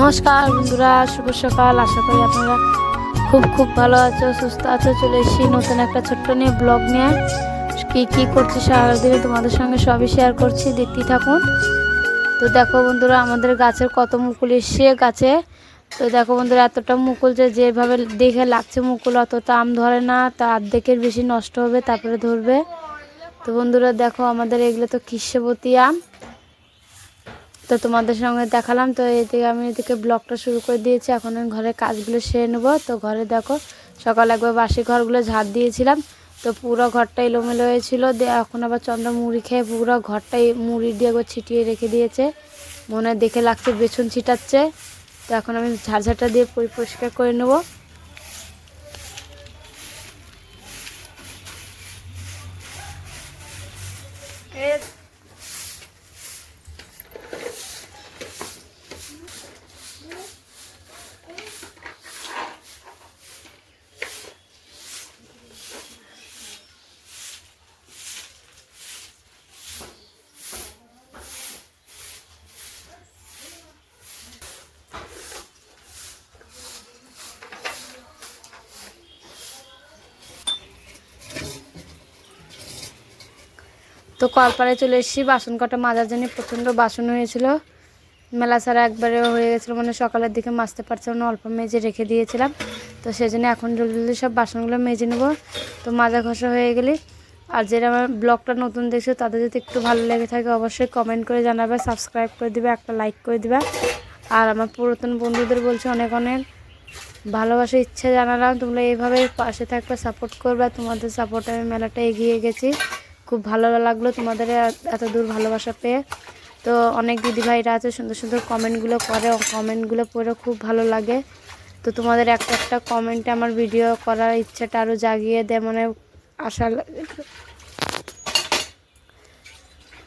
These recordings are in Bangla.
নমস্কার বন্ধুরা, শুভ সকাল। আশা করি আপনারা খুব খুব ভালো আছো, সুস্থ আছো। চলে এসেছি নতুন একটা ছোট্ট নিয়ে ব্লগ নিয়ে। কী কী করছি সারাদিনে তোমাদের সঙ্গে সবই শেয়ার করছি, দেখতেই থাকুন। তো দেখো বন্ধুরা, আমাদের গাছের কত মুকুল এসছে গাছে। তো দেখো বন্ধুরা, এতটা মুকুল যে যেভাবে দেখে লাগছে মুকুল, অতটা আম ধরে না। তা অর্ধেকের বেশি নষ্ট হবে, তারপরে ধরবে। তো বন্ধুরা, দেখো আমাদের এগুলো তো কৃষ্ণবতী আম? তো তোমাদের সঙ্গে দেখালাম, তো এদিকে আমি এদিকে ব্লগটা শুরু করে দিয়েছি। এখন আমি ঘরের কাজগুলো সেরে নেব। তো ঘরে দেখো, সকালে একবার বাসি ঘরগুলো ঝাড় দিয়েছিলাম। তো পুরো ঘরটা এলোমেলো হয়েছিল। দিয়ে এখন আবার চন্দ্র মুড়ি খেয়ে পুরো ঘরটাই মুড়ি দিয়ে একবার ছিটিয়ে রেখে দিয়েছে। মনে দেখে লাগছে বেছন ছিটাচ্ছে। তো এখন আমি ঝাড়ঝাড়টা দিয়ে পরি- পরিষ্কার করে নেব। তো কলপাড়ে চলে এসেছি। বাসন কটা মাজার জন্য প্রচণ্ড বাসন হয়েছিল। মেলা ছাড়া একবারে হয়ে গেছিল মানে সকালের দিকে মাজতে পারছিলাম না, অল্প মেজে রেখে দিয়েছিলাম। তো সেই জন্য এখন জলদি জলদি সব বাসনগুলো মেজে নেব। তো মাজা ঘষা হয়ে গেলে আর যারা আমার ব্লগটা নতুন দেখছ, তাদের যদি একটু ভালো লেগে থাকে অবশ্যই কমেন্ট করে জানাবে সাবস্ক্রাইব করে দিবে, একটা লাইক করে দিবে। আর আমার পুরাতন বন্ধুদের বলছে অনেক অনেক ভালোবাসা, ইচ্ছে জানালাম। তোমরা এইভাবে পাশে থাকবে সাপোর্ট করবে। তোমাদের সাপোর্টে আমি মেলাটা এগিয়ে গেছি। খুব ভালো লাগল তোমাদের এত দূর ভালোবাসা পেয়ে। তো অনেক দিদিভাইরা আছে, সুন্দর সুন্দর কমেন্টগুলো করে কমেন্টগুলো পড়ে খুব ভালো লাগে। তো তোমাদের একটা একটা কমেন্টে আমার ভিডিও করার ইচ্ছাটা আরও জাগিয়ে দেয় মানে আশা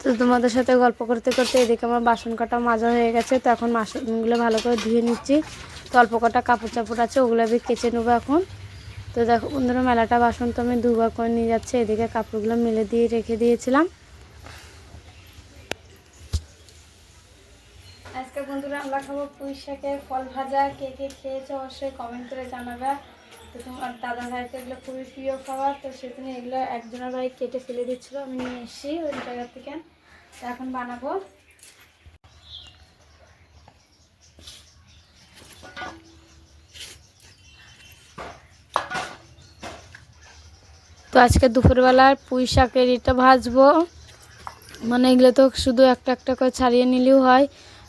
তো তোমাদের সাথে গল্প করতে করতে এদিকে আমার বাসন কাটা মাজা হয়ে গেছে, তো এখন বাসনগুলো ভালো করে ধুয়ে নিচ্ছি। তো অল্প কটা কাপড় চাপড় আছে, ওগুলো আমি কেচে নেব এখন। তো দেখো, বন্ধুরা, মেলাটা বাসন তো আমি দুবার করে নিয়ে যাচ্ছে। এদিকে কাপড়গুলো মেলে দিয়ে রেখে দিয়েছিলাম। আজকে বন্ধুরা আমরা খাব পুঁই শাকের ফল ভাজা। কে কে খেয়েছে অবশ্যই কমেন্ট করে জানাবে। তো তোমার দাদা ভাইকে এগুলো খুবই প্রিয় খাবার। তো সেজন্য এগুলো একজনের ভাই কেটে ফেলে দিচ্ছিল। আমি নিয়ে এসেছি ওই জায়গা থেকে। এখন বানাবো। তো আজকে দুপুরবেলার পুঁই শাকের এটা ভাজবো। মানে এগুলো তো শুধু একটা একটা করে ছাড়িয়ে নিলেও হয়।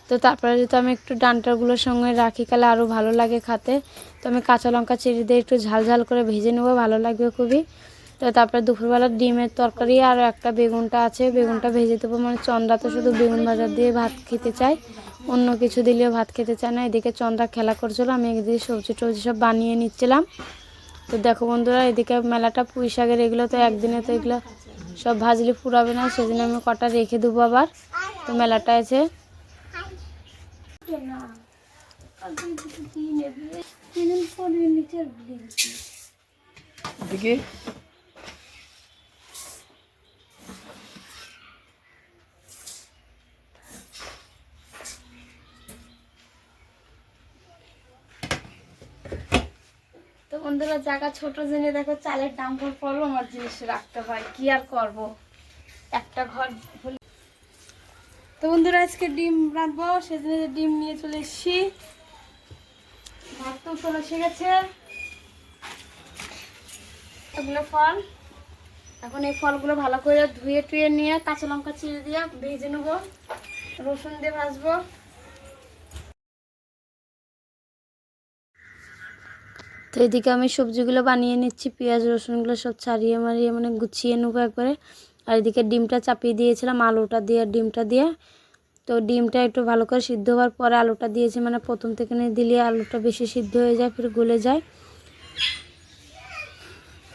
তো তারপরে যদি আমি একটু ডান্টাগুলোর সঙ্গে রাখি, তাহলে আরও ভালো লাগে খেতে। তো আমি কাঁচা লঙ্কা চিড়ি দিয়ে একটু ঝাল ঝাল করে ভেজে নেব, ভালো লাগবে খুবই। তো তারপরে দুপুরবেলা ডিমের তরকারি আর একটা বেগুনটা আছে, বেগুনটা ভেজে দেবো। মানে চন্দ্রা তো শুধু বেগুন ভাজা দিয়ে ভাত খেতে চায়, অন্য কিছু দিলেও ভাত খেতে চায় না। এদিকে চন্দ্রা খেলা করছিল, আমি একদিকে সবজি টবজি সব বানিয়ে নিচ্ছিলাম। তো দেখো বন্ধুরা এদিকে মেলাটা পুঁই শাকের এগুলো তো একদিনে তো এগুলো সব ভাজলে পুরাবে না সেদিন আমি কটা রেখে দেবো আবার। তো মেলাটা আছে। দেখি বন্ধুরা, জায়গা ছোট জেনে দেখো, চালের দাম পড়ল আমার জিনিস রাখতে হয়। কি আর করব? একটা ঘর তো বন্ধুরা, আজকে ডিম রাখব সেজন্য ডিম নিয়ে চলে এসেছি। ভাত তো চলে এসে গেছে। এগুলো ফল। এখন এই ফলগুলো ভালো করে ধুয়ে টুয়ে নিয়ে কাঁচা লঙ্কা চিড়ে দিয়ে ভেজে নেব। রসুন দিয়ে ভাজবো। তো এদিকে আমি সবজিগুলো বানিয়ে নিচ্ছি, পেঁয়াজ, রসুনগুলো সব ছাড়িয়ে মারিয়ে মানে গুছিয়ে নেব একবারে। আর এদিকে ডিমটা চাপিয়ে দিয়েছিলাম, আলুটা দিয়ে, ডিমটা দিয়ে। তো ডিমটা একটু ভালো করে সিদ্ধ হওয়ার পরে আলুটা দিয়েছি মানে প্রথম থেকে দিলে আলুটা বেশি সিদ্ধ হয়ে যায়, ফির গলে যায়।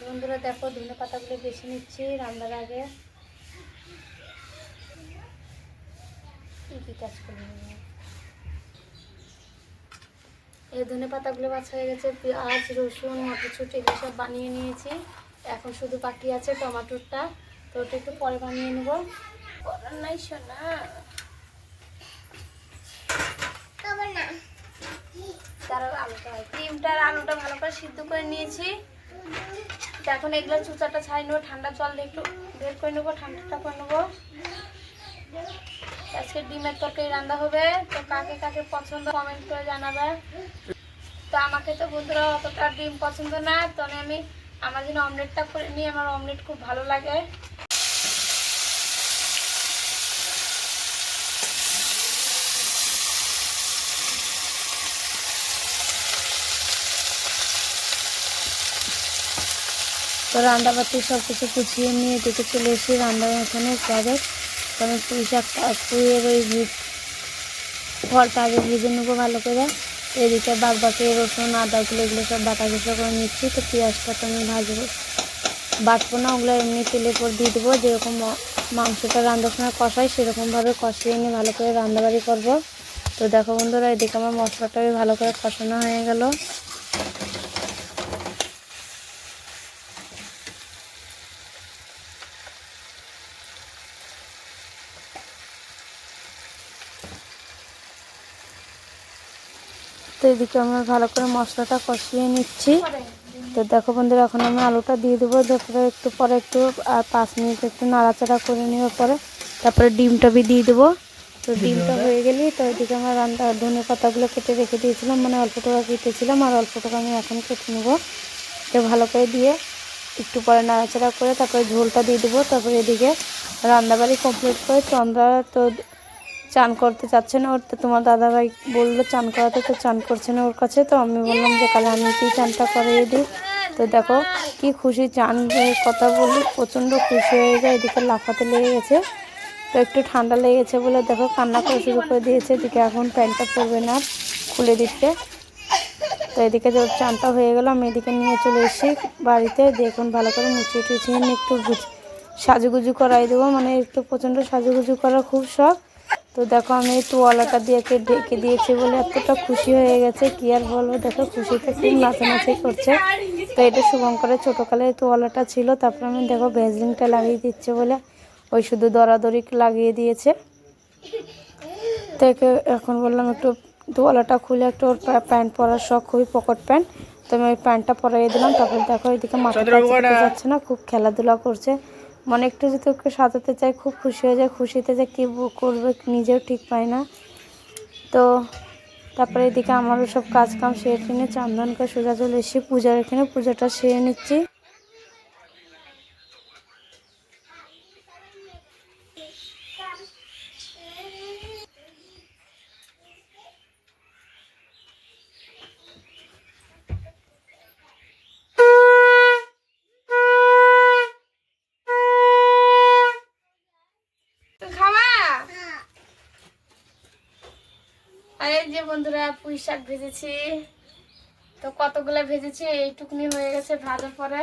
বন্ধুরা দেখো, ধনে পাতাগুলো বেছে নিচ্ছি রান্নার আগে। কাজ করব? এই ধনে পাতাগুলো বাছা হয়ে গেছে, পেঁয়াজ, রসুন, মটরশুঁটি, এগুলো সব বানিয়ে নিয়েছি। এখন শুধু বাকি আছে টমাটোরটা। তো ওটা একটু পরে বানিয়ে নেব। নাই তার আলুটা ভালো করে সিদ্ধ করে নিয়েছি। এখন এগুলো ছাই নেব, ঠান্ডা জল দিয়ে একটু বের করে নেব, ঠান্ডাটা করে নেব। আজকে ডিমের তরকারি রান্না হবে। তো কাকে কাকে পছন্দ কমেন্ট করে জানাবে। তো আমাকে তো বন্ধুরা অতটা ডিম পছন্দ না। তো আমি আমার জন্য অমলেটটা করে নিই। আমার অমলেট খুব ভালো লাগে। তো রান্নাবাতি সব কিছু গুছিয়ে নিয়ে এদিকে চলে এসে রান্না এখানে কাজে তো আমি পুঁই শাকটা ওই ভি- ফলটা আগে ভেজে নেব ভালো করে। এদিকে বাদ বাকি রসুন আদাগুলো এগুলো সব বাটা ঘেসা করে নিচ্ছি। তো পেঁয়াজটা তো আমি ভাজবো। বাটবো না, ওগুলো এমনি তেলের উপর দিয়ে দেবো। যেরকম মাংসটা রান্নার সময় কষাই, সেরকমভাবে কষিয়ে নিয়ে ভালো করে রান্নাবাড়ি করব। তো দেখো বন্ধুরা, এদিকে আমার মশলাটা ভালো করে কষানো হয়ে গেল। তো এদিকে আমরা ভালো করে মশলাটা কষিয়ে নিচ্ছি। তো দেখো বন্ধুরা, এখন আমি আলুটা দিয়ে দেবো। তারপরে একটু পরে একটু, আর পাঁচ মিনিট একটু নাড়াচাড়া করে নেওয়ার পরে তারপরে ডিমটা বি দিয়ে দেবো। তো ডিমটা হয়ে গেলেই তো এদিকে আমার রান্না, ধনে পাতাগুলো কেটে রেখে দিয়েছিলাম। মানে অল্প টাকা কেটেছিলাম, আর অল্প টাকা আমি এখন কেটে নেব। তো ভালো করে দিয়ে একটু পরে নাড়াচাড়া করে তারপরে ঝোলটা দিয়ে দেবো। তারপরে এদিকে রান্নাবাড়ি কমপ্লিট করে চন্দ্রা তো চান করতে চাচ্ছে না। ওর তো তোমার দাদাভাই বলল চান করাতে, তো চান করছে না ওর কাছে। তো আমি বললাম যে কালে আমি কি চানটা করিয়ে দিই। তো দেখো কি খুশি চান কথা বললি। প্রচণ্ড খুশি হয়ে যায়, এদিকে লাফাতে লেগে গেছে। তো একটু ঠান্ডা লেগেছে বলে দেখো কান্না করে শুরু করে দিয়েছে। এদিকে এখন প্যান্টটা পরবে না খুলে দিচ্ছে তো এদিকে যে চানটা হয়ে গেল, আমি এদিকে নিয়ে চলে এসেছি বাড়িতে। দেখুন ভালো করে মুছিয়ে টুচিয়ে নিয়ে একটু সাজুগুজু করাই দেবো। মানে একটু প্রচণ্ড সাজুগুজু করা খুব শখ। তো দেখো আমি তোয়ালাটা দিয়ে ডেকে দিয়েছি বলে এতটা খুশি হয়ে গেছে কি আর বলব? দেখো খুশিতে খুব নাচানাচি করছে। তো এটা শুভঙ্করের ছোটোকালের তোয়ালাটা ছিল তারপর আমি দেখো ভেজলিংটা লাগিয়ে দিচ্ছে বলে ওই শুধু দরাদরি লাগিয়ে দিয়েছে। তো এখন বললাম একটু তোয়ালাটা খুলে একটু ওর প্যান্ট পরার শখ খুবই পকেট প্যান্ট। তো আমি ওই প্যান্টটা পরাইয়ে দিলাম তারপর দেখো এদিকে মাথাটা যাচ্ছে না খুব খেলাধুলা করছে। মনে একটু যদি ওকে সাজাতে চায় খুব খুশি হয়ে যায়। খুশিতে যে কী করবে নিজেও ঠিক পায় না। তো তারপরে এদিকে আমারও সব কাজ কাম সেরে নিয়ে চন্দনকে সোজা চলে এসে পূজার এখানে পূজাটা সেরে নিচ্ছি খাওয়া আর এই যে বন্ধুরা পুঁই শাক ভেজেছি তো কতগুলো ভেজেছি এইটুকুনি হয়ে গেছে ভাজার পরে।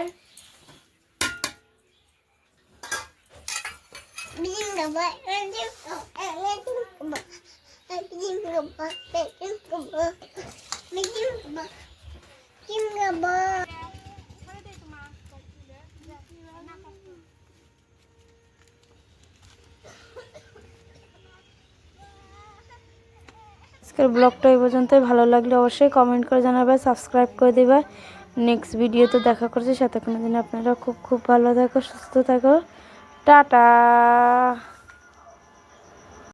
আজকের ব্লগটা এই পর্যন্তই। ভালো লাগলে অবশ্যই কমেন্ট করে জানাবে সাবস্ক্রাইব করে দেবে। নেক্সট ভিডিওতে দেখা করছি। সাথে কোনো দিন আপনারা খুব খুব ভালো থাকো, সুস্থ থাকো। টাটা!